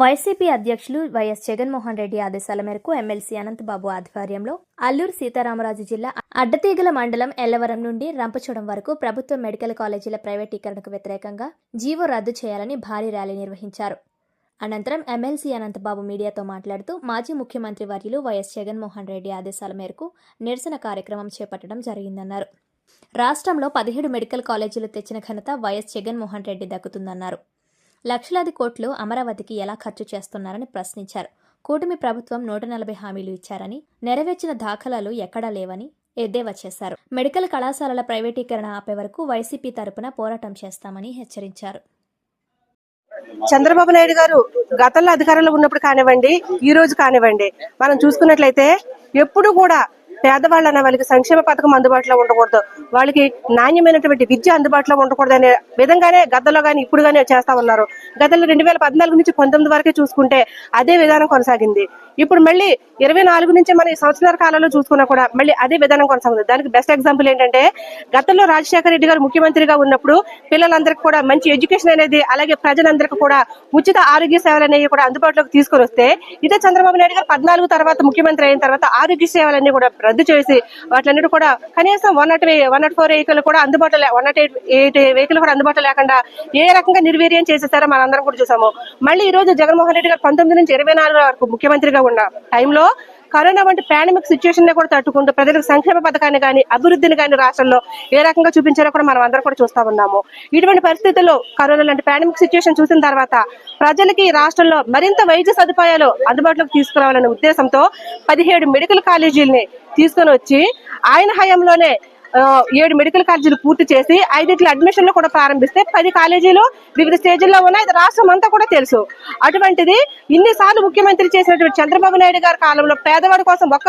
YCP అధ్యక్షులు YS Jaganmohan Reddy ఆదేశాల మేరకు ఎమ్మెల్సీ అనంతబాబు ఆధ్వర్యంలో అల్లూరు సీతారామరాజు జిల్లా అడ్డతీగల మండలం ఎల్లవరం నుండి రంపచోడం వరకు ప్రభుత్వ మెడికల్ కాలేజీల ప్రైవేటీకరణకు వ్యతిరేకంగా జీవో రద్దు చేయాలని భారీ ర్యాలీ నిర్వహించారు. అనంతరం ఎమ్మెల్సీ అనంతబాబు మీడియాతో మాట్లాడుతూ మాజీ ముఖ్యమంత్రి వర్యులు వైఎస్ జగన్మోహన్ రెడ్డి ఆదేశాల మేరకు నిరసన కార్యక్రమం చేపట్టడం జరిగిందన్నారు. రాష్ట్రంలో పదిహేడు మెడికల్ కాలేజీలు తెచ్చిన ఘనత వైఎస్ జగన్మోహన్ రెడ్డి దక్కుతుందన్నారు. లక్షలాది కోట్లు అమరావతికి ఎలా ఖర్చు చేస్తున్నారని ప్రశ్నించారు. కూటమి ప్రభుత్వం నూట నలభై హామీలు ఇచ్చారని నెరవేర్చిన దాఖలాలు ఎక్కడా లేవని ఎద్దేవా చేశారు. మెడికల్ కళాశాలల ప్రైవేటీకరణ ఆపే వరకు వైసీపీ తరపున పోరాటం చేస్తామని హెచ్చరించారు. చంద్రబాబు నాయుడు గారు గతంలో అధికారంలో ఉన్నప్పుడు కానివ్వండి ఈ రోజు కానివ్వండి మనం చూసుకున్నట్లయితే ఎప్పుడు కూడా పేదవాళ్ళు అనే వాళ్ళకి సంక్షేమ పథకం అందుబాటులో ఉండకూడదు. వాళ్ళకి నాణ్యమైనటువంటి విద్య అందుబాటులో ఉండకూడదు అనే విధంగానే గతంలో కానీ ఇప్పుడు కానీ చేస్తా ఉన్నారు. గతంలో రెండు వేల పద్నాలుగు నుంచి పంతొమ్మిది వరకే చూసుకుంటే అదే విధానం కొనసాగింది. ఇప్పుడు మళ్ళీ ఇరవై నాలుగు నుంచి మన సంవత్సరాల కాలంలో చూసుకున్నా కూడా మళ్ళీ అదే విధానం కొనసాగుతుంది. దానికి బెస్ట్ ఎగ్జాంపుల్ ఏంటంటే గతంలో రాజశేఖర రెడ్డి గారు ముఖ్యమంత్రిగా ఉన్నప్పుడు పిల్లలందరికీ కూడా మంచి ఎడ్యుకేషన్ అనేది అలాగే ప్రజలందరికీ కూడా ఉచిత ఆరోగ్య సేవలు అనేవి కూడా అందుబాటులోకి తీసుకొని వస్తే ఇదే చంద్రబాబు నాయుడు గారు పద్నాలుగు తర్వాత ముఖ్యమంత్రి అయిన తర్వాత ఆరోగ్య సేవలన్నీ కూడా రద్దు చేసి వాటిలన్నిటి కూడా కనీసం one nought one nought four vehicle కూడా అందుబాటులో వన్ నాట్ ఎయిట్ వెహికల్ కూడా అందుబాటులో లేకుండా ఏ రకంగా నిర్వీర్యం చేసేసారో మనందరం కూడా చూసాము. మళ్ళీ ఈ రోజు జగన్మోహన్ రెడ్డి గారు పంతొమ్మిది నుంచి ఇరవై నాలుగు వరకు ముఖ్యమంత్రిగా ఉన్న టైంలో కరోనా వంటి పాండమిక్ సిచ్యువేషన్ కూడా తట్టుకుంటూ ప్రజలకు సంక్షేమ పథకాన్ని కానీ అభివృద్ధిని కానీ రాష్ట్రంలో ఏ రకంగా చూపించారో కూడా మనం అందరం కూడా చూస్తా ఉన్నాము. ఇటువంటి పరిస్థితుల్లో కరోనా లాంటి పాండమిక్ సిచ్యువేషన్ చూసిన తర్వాత ప్రజలకి ఈ రాష్ట్రంలో మరింత వైద్య సదుపాయాలు అందుబాటులోకి తీసుకురావాలనే ఉద్దేశంతో పదిహేడు మెడికల్ కాలేజీలని తీసుకొని వచ్చి ఆయన హయాంలోనే ఏడు మెడికల్ కాలేజీలు పూర్తి చేసి ఐదింట్లో అడ్మిషన్లు కూడా ప్రారంభిస్తే పది కాలేజీలు వివిధ స్టేజ్ల్లో ఉన్నాయి. ఇది రాష్ట్రం అంతా కూడా తెలుసు. అటువంటిది ఇన్నిసార్లు ముఖ్యమంత్రి చేసినటువంటి చంద్రబాబు నాయుడు గారి కాలంలో పేదవాడి కోసం ఒక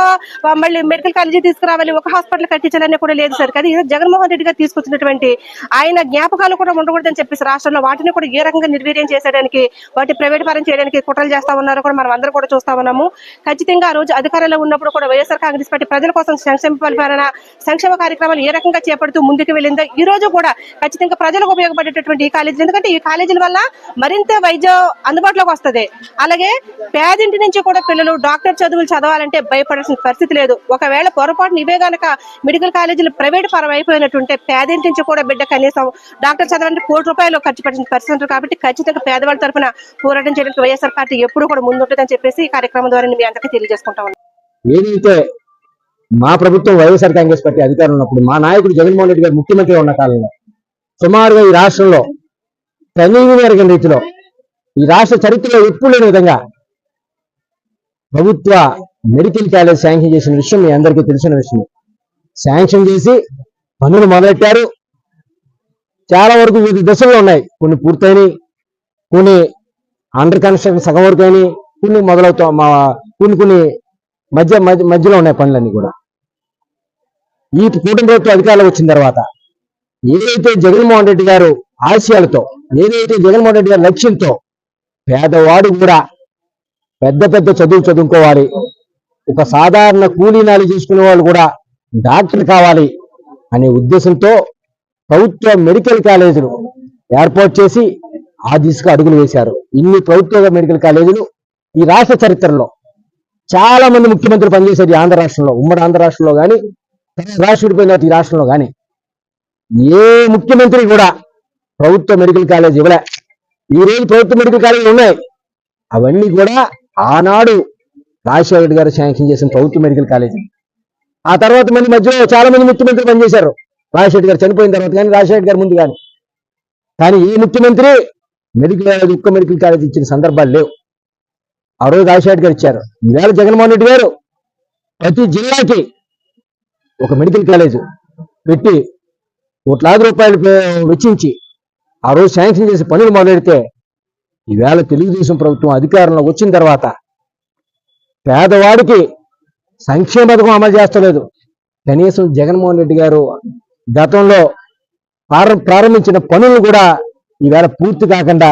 మళ్ళీ మెడికల్ కాలేజీ తీసుకురావాలి ఒక హాస్పిటల్ కట్టించాలని కూడా లేదు సార్. కానీ ఇది జగన్మోహన్ రెడ్డి గారు తీసుకొచ్చినటువంటి ఆయన జ్ఞాపకాలు కూడా ఉండకూడదని చెప్పేసి రాష్ట్రంలో వాటిని కూడా ఏ రకంగా నిర్వీర్యం చేసేయడానికి వాటి ప్రైవేట్ పరం చేయడానికి కుట్రలు చేస్తా ఉన్నారు కూడా మనం అందరం కూడా చూస్తా ఉన్నాము. ఖచ్చితంగా ఆ రోజు అధికారంలో ఉన్నప్పుడు కూడా వైఎస్ఆర్ కాంగ్రెస్ పార్టీ ప్రజల కోసం సంక్షేమ పరిపాలన సంక్షేమ కార్యక్రమాలు ఏ రకంగా చేపడుతూ ముందుకు వెళ్ళిందో ఈ రోజు కూడా ఖచ్చితంగా ప్రజలకు ఉపయోగపడేటటువంటి ఈ కాలేజీలు. ఎందుకంటే ఈ కాలేజీల వల్ల మరింత వైద్యం అందుబాటులోకి వస్తది. అలాగే పేదింటి నుంచి కూడా పిల్లలు డాక్టర్ చదువులు చదవాలంటే భయపడాల్సిన పరిస్థితి లేదు. ఒకవేళ పొరపాటు ఇవే గనక మెడికల్ కాలేజీలు ప్రైవేట్ పరం అయిపోయినట్టుంటే పేదింటి నుంచి కూడా బిడ్డ కనీసం డాక్టర్ చదవాలంటే కోటి రూపాయలు ఖర్చు పెట్టిన పరిస్థితి ఉంటుంది కాబట్టి ఖచ్చితంగా పేదవాళ్ళ తరఫున పోరాటం చేయడానికి వైఎస్ఆర్ పార్టీ ఎప్పుడు కూడా ముందుంటుందని చెప్పేసి ఈ కార్యక్రమం ద్వారా మీ అందరికీ తెలియజేసుకుంటా ఉన్నాను మా ప్రభుత్వం వైఎస్ఆర్ కాంగ్రెస్ పార్టీ అధికారం ఉన్నప్పుడు మా నాయకుడు జగన్మోహన్ రెడ్డి గారు ముఖ్యమంత్రి ఉన్న కాలంలో సుమారుగా ఈ రాష్ట్రంలో కనీవి రీతిలో ఈ రాష్ట్ర చరిత్రలో ఎప్పుడు లేని విధంగా ప్రభుత్వ మెడికల్ కాలేజ్ శాంక్షన్ చేసిన విషయం మీ అందరికీ తెలిసిన విషయం. శాంక్షన్ చేసి పనులు మొదలెట్టారు. చాలా వరకు వివిధ దశల్లో ఉన్నాయి. కొన్ని పూర్తయినాయి. కొన్ని అండర్ కన్స్ట్రక్షన్ సగం వరకు అయినాయి. కొన్ని మొదలవుతా మా కొన్ని కొన్ని మధ్య మధ్య మధ్యలో ఉన్నాయి పనులన్నీ కూడా. ఈ కూటమి ప్రభుత్వం అధికారంలో వచ్చిన తర్వాత ఏదైతే జగన్మోహన్ రెడ్డి గారు ఆశయాలతో ఏదైతే జగన్మోహన్ రెడ్డి గారి లక్ష్యంతో పేదవాడు కూడా పెద్ద పెద్ద చదువు చదువుకోవాలి ఒక సాధారణ కూలీ నాలి చేసుకునే వాళ్ళు కూడా డాక్టర్ కావాలి అనే ఉద్దేశంతో ప్రభుత్వ మెడికల్ కాలేజీలు ఏర్పాటు చేసి ఆ దిశగా అడుగులు వేశారు. ఇన్ని ప్రభుత్వ మెడికల్ కాలేజీలు ఈ రాష్ట్ర చరిత్రలో చాలా మంది ముఖ్యమంత్రులు పనిచేశారు ఈ ఆంధ్ర రాష్ట్రంలో ఉమ్మడి ఆంధ్ర రాష్ట్రంలో కానీ రాష్ట్ర విడిపోయిన ఈ రాష్ట్రంలో కానీ ఏ ముఖ్యమంత్రి కూడా ప్రభుత్వ మెడికల్ కాలేజ్ ఇవ్వలే. ఈ రోజు ప్రభుత్వ మెడికల్ కాలేజీలు ఉన్నాయి. అవన్నీ కూడా ఆనాడు రాజశేఖర గారు శాంక్షన్ చేసిన ప్రభుత్వ మెడికల్ కాలేజీ. ఆ తర్వాత మంది మధ్యలో చాలా మంది ముఖ్యమంత్రులు పనిచేశారు. రాజశేఖర గారు చనిపోయిన తర్వాత కానీ రాజశేఖర గారు ముందు కానీ కానీ ఈ ముఖ్యమంత్రి మెడికల్ కాలేజ్ ఒక్క మెడికల్ కాలేజ్ ఇచ్చిన సందర్భాలు లేవు. ఆ రోజు రాజశేఖర్ గారు ఇచ్చారు. ఈవేళ జగన్మోహన్ రెడ్డి గారు ప్రతి జిల్లాకి ఒక మెడికల్ కాలేజ్ పెట్టి కోట్లాది రూపాయలు వెచ్చించి ఆ రోజు శాంక్షన్ చేసి పనులు మొదలెడితే ఈవేళ తెలుగుదేశం ప్రభుత్వం అధికారంలో వచ్చిన తర్వాత పేదవాడికి సంక్షేమ పథకం అమలు చేస్తలేదు. కనీసం జగన్మోహన్ రెడ్డి గారు గతంలో ప్రారంభించిన పనులు కూడా ఈవేళ పూర్తి కాకుండా